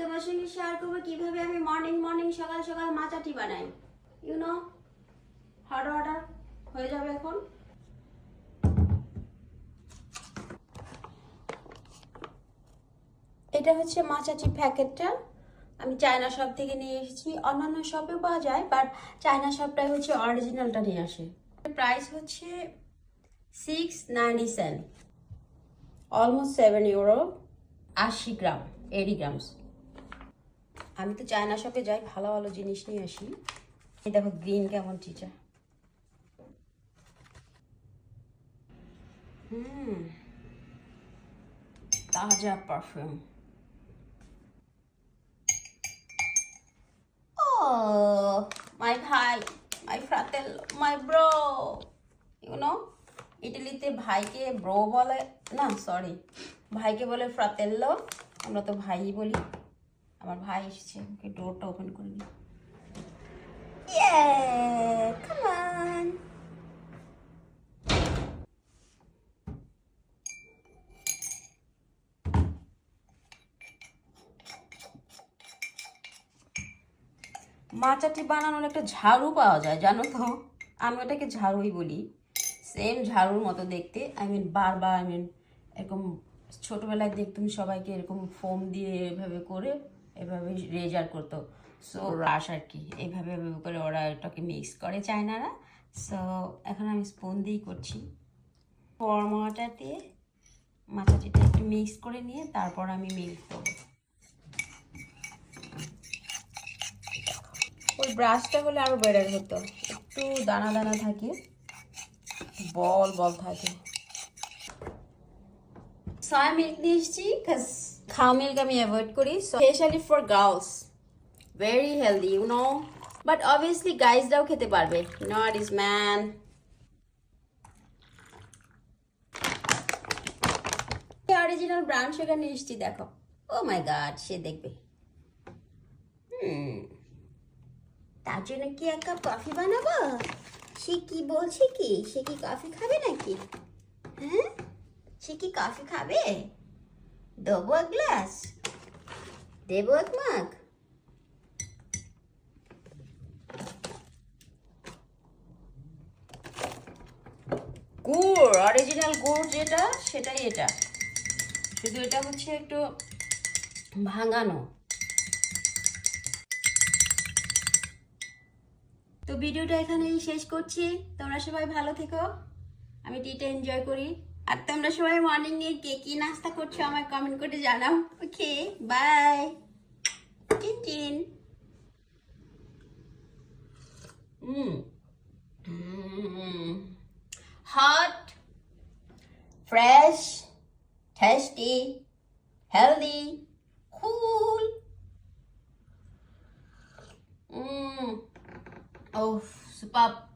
তোমার সঙ্গে শেয়ার করব কীভাবে আমি মর্নিং মর্নিং সকাল সকাল মাচাটি বানাই। ইউ নো হট অর্ডার হয়ে যাবে এখন। এটা হচ্ছে মাচাটি প্যাকেটটা আমি চায়না শপ থেকে নিয়ে এসেছি। অন্যান্য শপেও পাওয়া যায় বাট চায়না শপটাই হচ্ছে অরিজিনালটা নিয়ে আসে। প্রাইস হচ্ছে six ninety cent almost seven euro আশি গ্রাম এইটি গ্রামস আমি তো চায়না শপে যাই ভালো ভালো জিনিস নিয়ে আসি। এই দেখো গ্রিন কেমন টিচা হুম তাজা পারফিউম Oh, my ভাই fratello, my bro. You know, ইটালিতে ভাইকে ব্রো বলে না সরি ভাইকে বলে ফ্রাতেল্লো আমরা তো ভাই বলি। আমার ভাই এসেছে ওকে ডোরটা ওপেন করে দিই। Yeah, come on. মাচাটি বানানোর একটা ঝাড়ু পাওয়া যায় জানো তো? আমি ওটাকে ঝাড়ুই বলি। সেম ঝাড়ুর মতো দেখতে। আই মিন বারবার আই মিন এরকম ছোটবেলায় দেখতাম সবাইকে এরকম ফোম দিয়ে এভাবে করে এভাবে রেজার করতো। সো রাস আর কি। এইভাবে এভাবে করে ওরা এটাকে মিক্স করে চায়নারা। সো এখন আমি স্পুন দিয়েই করছি। ফর্মাটা দিয়ে মাচাটিটা একটু মিক্স করে নিয়ে তারপর আমি মিল্ক দেবো ওই ব্রাশটা হলে আরও বেটার হতো। একটু দানা দানা থাকে। বল বল থাকে। সয়া মিল্ক নিয়ে এসেছি খাওয়া মিল্ক আমি অ্যাভয়েড করি specially for girls very healthy you know but obviously গাইজরাও খেতে পারবে not is man original brown sugar এসেছি দেখো। ও মাই গাড সে দেখবে। হুম। তার জন্য কি এক কাপ কফি বানাবো? সে কি বলছে কি? সে কি কফি খাবে নাকি? হ্যাঁ? সে কি কফি খাবে? দেবো এক গ্লাস দেবো এক মাগ গুড় অরিজিনাল গুড় যেটা, সেটাই এটা। শুধু এটা হচ্ছে একটু ভাঙানো। তো ভিডিওটা এখানেই শেষ করছি। তোমরা সবাই ভালো থেকো। আমি টিটা এনজয় করি। আর তোমরা সবাই মর্নিং এ কে কি নাস্তা করছ আমায় কমেন্ট করে জানাও। ওকে বাই টিন tin hot fresh tasty healthy cool. Oh, superb.